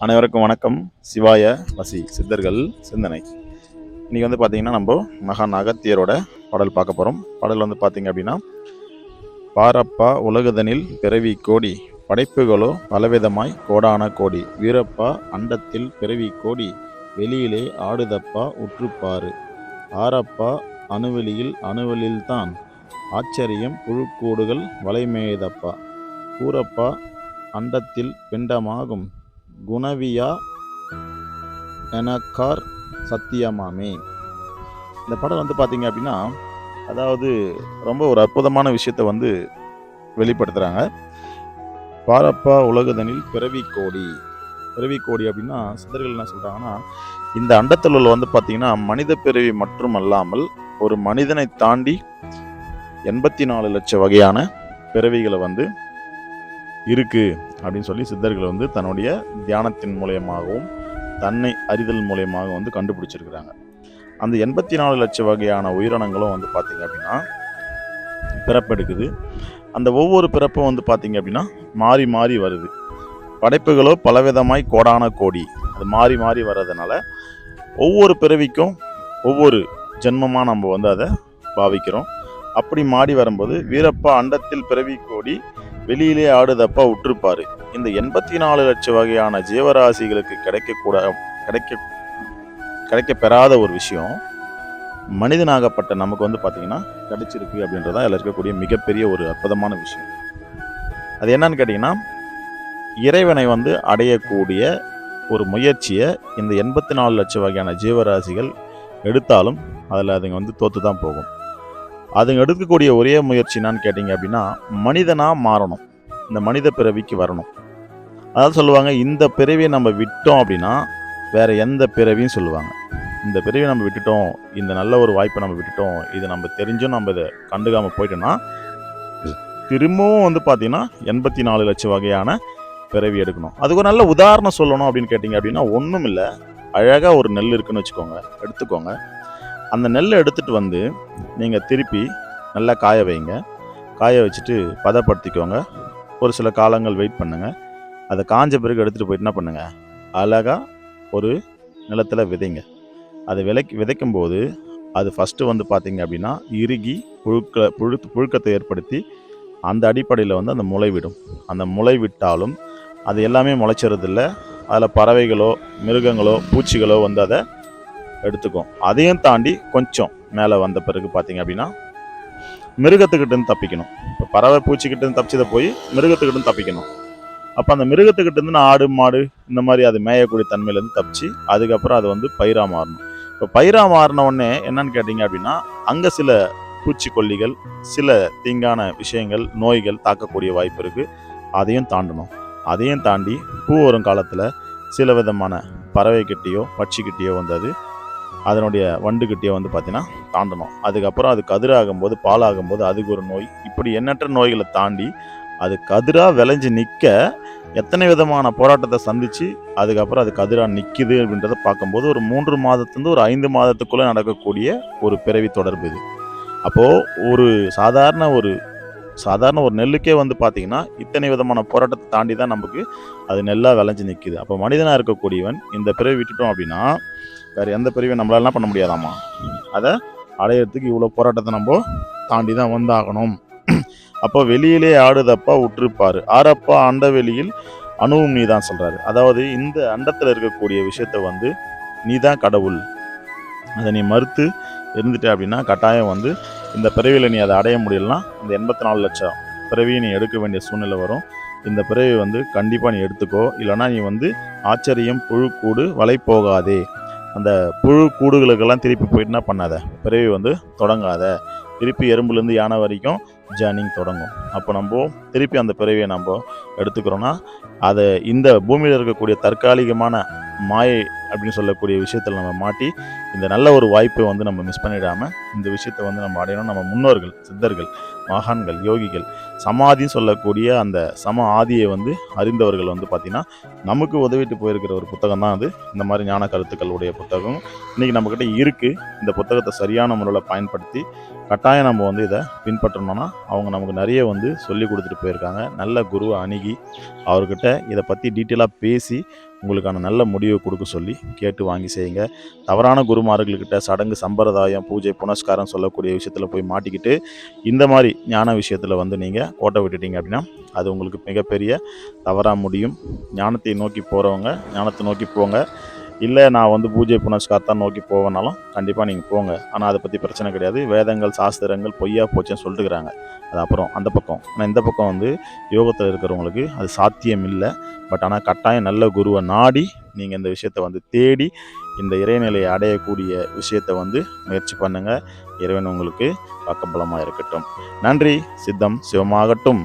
அனைவருக்கும் வணக்கம். சிவாய வசி சித்தர்கள் சிந்தனை. இன்றைக்கி வந்து பார்த்தீங்கன்னா நம்ம மகான் அகத்தியரோட பாடல் பார்க்க போகிறோம் பாடல் வந்து பார்த்திங்க அப்படின்னா பாரப்பா உலகுதனில் பிறவி கோடி படைப்புகளோ பலவிதமாய் கோடான கோடி வீரப்பா அண்டத்தில் பிறவி கோடி வெளியிலே ஆடுதப்பா உற்றுப்பாரு ஆரப்பா அணுவெளியில் அணுவெளியில்தான் ஆச்சரியம் புழுக்கூடுகள் வலைமேதப்பா. கூரப்பா அண்டத்தில் பிண்டமாகும் குணவியா எனக்கார் சத்தியமாமே. இந்த படம் வந்து பார்த்தீங்க அப்படின்னா அதாவது ரொம்ப ஒரு அற்புதமான விஷயத்தை வந்து வெளிப்படுத்துகிறாங்க பாரப்பா உலகுதனில் பிறவி கோடி. பிறவி கோடி அப்படின்னா சிதர்கள் என்ன சொல்கிறாங்கன்னா இந்த அண்டத்தில் உள்ள வந்து பார்த்தீங்கன்னா மனித பிறவி மட்டும் அல்லாமல் ஒரு மனிதனை தாண்டி எண்பத்தி நாலு லட்சம் வகையான பிறவிகளை வந்து இருக்குது அப்படின்னு சொல்லி சித்தர்கள் வந்து தன்னுடைய தியானத்தின் மூலியமாகவும் தன்னை அறிதல் மூலயமாக வந்து கண்டுபிடிச்சிருக்கிறாங்க. அந்த எண்பத்தி நாலு லட்சம் வகையான உயிரினங்களும் வந்து பார்த்திங்க அப்படின்னா பிறப்பெடுக்குது அந்த ஒவ்வொரு பிறப்பும் வந்து பார்த்திங்க அப்படின்னா மாறி மாறி வருது. படைப்புகளோ பலவிதமாய் கோடான கோடி அது மாறி மாறி வர்றதுனால ஒவ்வொரு பிறவிக்கும் ஒவ்வொரு ஜென்மமாக நம்ம வந்து அதை பாவிக்கிறோம். அப்படி மாடி வரும்போது வீரப்பா அண்டத்தில் பிறவி கோடி வெளியிலே ஆடுதப்பா உற்றுப்பாரு இந்த எண்பத்தி நாலு லட்சம் வகையான ஜீவராசிகளுக்கு கிடைக்கக்கூட கிடைக்க கிடைக்க பெறாத ஒரு விஷயம் மனிதனாகப்பட்ட நமக்கு வந்து பார்த்தீங்கன்னா கிடைச்சிருக்கு அப்படின்றதான் அதில் இருக்கக்கூடிய மிகப்பெரிய ஒரு அற்புதமான விஷயம். அது என்னன்னு கேட்டிங்கன்னா இறைவனை வந்து அடையக்கூடிய ஒரு முயற்சியை இந்த எண்பத்தி நாலு லட்சம் வகையான ஜீவராசிகள் எடுத்தாலும் அதில் அதுங்க வந்து தோற்று தான் போகும். அதுங்க எடுக்கக்கூடிய ஒரே முயற்சி என்னான்னு கேட்டிங்க அப்படின்னா மனிதனாக மாறணும். இந்த மனித பிறவிக்கு வரணும். அதாவது சொல்லுவாங்க இந்த பிறவியை நம்ம விட்டோம் அப்படின்னா வேறு எந்த பிறவியும் சொல்லுவாங்க. இந்த பிறவியை நம்ம விட்டுட்டோம் இந்த நல்ல ஒரு வாய்ப்பை நம்ம விட்டுட்டோம் இது நம்ம தெரிஞ்சும் நம்ம இதை கண்டுக்காமல் போயிட்டோம்னா திரும்பவும் வந்து பார்த்திங்கன்னா எண்பத்தி நாலு லட்சம் வகையான பிறவி எடுக்கணும். அதுக்கு ஒரு நல்ல உதாரணம் சொல்லணும் அப்படின்னு கேட்டிங்க அப்படின்னா ஒன்றும் இல்லை அழகாக ஒரு நெல் இருக்குன்னு வச்சுக்கோங்க எடுத்துக்கோங்க. அந்த நெல்லை எடுத்துட்டு வந்து நீங்கள் திருப்பி நல்லா காய வைங்க. காய வச்சுட்டு பதப்படுத்திக்கோங்க. ஒரு சில காலங்கள் வெயிட் பண்ணுங்கள் அதை காஞ்ச பிறகு எடுத்துகிட்டு போயிட்டு என்ன பண்ணுங்கள் அழகாக ஒரு நிலத்தில் விதைங்க. அதை விதைக்கு விதைக்கும் போது அது ஃபஸ்ட்டு வந்து பார்த்தீங்க அப்படின்னா இறுகி புழுக்க புழு புழுக்கத்தை ஏற்படுத்தி அந்த அடிப்படையில் வந்து அந்த முளை விடும். அந்த முளை விட்டாலும் அது எல்லாமே முளைச்சிறதில்ல. அதில் பறவைகளோ மிருகங்களோ பூச்சிகளோ வந்து அதை எடுத்துக்கும். அதையும் தாண்டி கொஞ்சம் மேலே வந்த பிறகு பார்த்தீங்க அப்படின்னா மிருகத்துக்கிட்டேருந்து தப்பிக்கணும். இப்போ பறவை பூச்சிக்கிட்டேருந்து தப்பிச்சதை போய் மிருகத்துக்கிட்டேருந்து தப்பிக்கணும். அப்போ அந்த மிருகத்துக்கிட்டேருந்து நான் ஆடு மாடு இந்த மாதிரி அது மேயக்கூடிய தன்மையிலேருந்து தப்பிச்சு அதுக்கப்புறம் அது வந்து பயிரா மாறணும். இப்போ பயிரா மாறின உடனே என்னன்னு கேட்டிங்க அப்படின்னா அங்கே சில பூச்சிக்கொல்லிகள் சில தீங்கான விஷயங்கள் நோய்கள் தாக்கக்கூடிய வாய்ப்பு இருக்குது அதையும் தாண்டணும். அதையும் தாண்டி பூ வரும் காலத்தில் சில விதமான பறவைக்கிட்டேயோ பட்சிக்கிட்டேயோ வந்தது அதனுடைய வண்டுக்கிட்டேயோ வந்து பார்த்தீங்கன்னா தாண்டணும். அதுக்கப்புறம் அது கதிராகும்போது பாலாகும்போது அதுக்கு ஒரு நோய். இப்படி எண்ணற்ற நோய்களை தாண்டி அது கதிராக விளைஞ்சு நிற்க எத்தனை விதமான போராட்டத்தை சந்தித்து அதுக்கப்புறம் அது கதிராக நிற்கிது அப்படின்றத பார்க்கும்போது ஒரு மூன்று மாதத்துலேருந்து ஒரு ஐந்து மாதத்துக்குள்ளே நடக்கக்கூடிய ஒரு பிறவி தொடர்பு இது. அப்போது ஒரு சாதாரண ஒரு சாதாரண ஒரு நெல்லுக்கே வந்து பார்த்திங்கன்னா இத்தனை விதமான போராட்டத்தை தாண்டி தான் நமக்கு அது நெல்லாக விளைஞ்சு நிற்கிது அப்போ மனிதனாக இருக்கக்கூடியவன் இந்த பிறவி விட்டுட்டோம் அப்படின்னா வேறு எந்த பிறவியும் நம்மளால பண்ண முடியாதாம்மா? அதை அடையிறதுக்கு இவ்வளோ போராட்டத்தை நம்ம தாண்டி தான் வந்தாகணும். அப்போ வெளியிலே ஆடுதப்பா உற்றுப்பார். ஆறப்பா அண்ட வெளியில் அணுவும் நீ தான் சொல்கிறாரு அதாவது இந்த அண்டத்தில் இருக்கக்கூடிய விஷயத்த வந்து நீ தான் கடவுள். அதை நீ மறுத்து இருந்துட்ட அப்படின்னா கட்டாயம் வந்து இந்த பிறவியில் நீ அதை அடைய முடியலனா இந்த எண்பத்தி நாலு லட்சம் பிறவியை நீ எடுக்க வேண்டிய சூழ்நிலை வரும். இந்த பிறவி வந்து கண்டிப்பாக நீ எடுத்துக்கோ. இல்லைனா நீ வந்து ஆச்சரியம் புழுக்கூடு வலை போகாதே. அந்த புழு கூடுகளுக்கெல்லாம் திருப்பி போயிட்டுனா பண்ணாத? பிறவி வந்து தொடங்காத. திருப்பி எறும்புலேருந்து யானை வரைக்கும் ஜேர்னிங் தொடங்கும். அப்போ நம்ம திருப்பி அந்த பிறவியை நம்ம எடுத்துக்கிறோன்னா அதை இந்த பூமியில் இருக்கக்கூடிய தற்காலிகமான மாயை அப்படின்னு சொல்லக்கூடிய விஷயத்தில் நம்ம மாட்டி இந்த நல்ல ஒரு வாய்ப்பை வந்து நம்ம மிஸ் பண்ணிடாமல் இந்த விஷயத்தை வந்து நம்ம அடையணும். நம்ம முன்னோர்கள் சித்தர்கள் மகான்கள் யோகிகள் சமாதின்னு சொல்லக்கூடிய அந்த சம ஆதியை வந்து அறிந்தவர்கள் வந்து பார்த்திங்கன்னா நமக்கு உதவிட்டு போயிருக்கிற ஒரு புத்தகம் தான் அது. இந்த மாதிரி ஞான கருத்துக்களுடைய புத்தகம். இன்றைக்கி நம்மக்கிட்ட இருக்குது இந்த புத்தகத்தை சரியான முறையில் பயன்படுத்தி கட்டாயம் நம்ம வந்து இதை பின்பற்றணும்னா அவங்க நமக்கு நிறைய வந்து சொல்லி கொடுத்துட்டு போயிருக்காங்க. நல்ல குருவை அணுகி அவர்கிட்ட இதை பற்றி டீட்டெயிலாக பேசி உங்களுக்கான நல்ல முடிவை கொடுக்க சொல்லி கேட்டு வாங்கி செய்யுங்க. தவறான குரு குருமார்கள்கிட்ட சடங்கு சம்பிரதாயம் பூஜை புனஸ்காரம் சொல்லக்கூடிய விஷயத்தில் போய் மாட்டிக்கிட்டு இந்த மாதிரி ஞான விஷயத்தில் வந்து நீங்கள் கோட்டை விட்டுட்டீங்க அப்படின்னா அது உங்களுக்கு மிகப்பெரிய தவறாக முடியும். ஞானத்தை நோக்கி போகிறவங்க ஞானத்தை நோக்கி போங்க. இல்லை நான் வந்து பூஜை புனஸ்காரத்தை நோக்கி போவேனாலும் கண்டிப்பாக நீங்கள் போங்க. ஆனால் அதை பற்றி பிரச்சனை கிடையாது. வேதங்கள் சாஸ்திரங்கள் பொய்யா போச்சுன்னு சொல்லிட்டுக்கிறாங்க. அது அப்புறம் அந்த பக்கம். ஆனால் இந்த பக்கம் வந்து யோகத்தில் இருக்கிறவங்களுக்கு அது சாத்தியம் இல்லை பட் ஆனால் கட்டாயம் நல்ல குருவை நாடி நீங்கள் இந்த விஷயத்தை வந்து தேடி இந்த இறைநிலையை அடையக்கூடிய விஷயத்தை வந்து முயற்சி பண்ணுங்கள் இறைவன் உங்களுக்கு பக்கபலமாக இருக்கட்டும். நன்றி. சித்தம் சிவமாகட்டும்.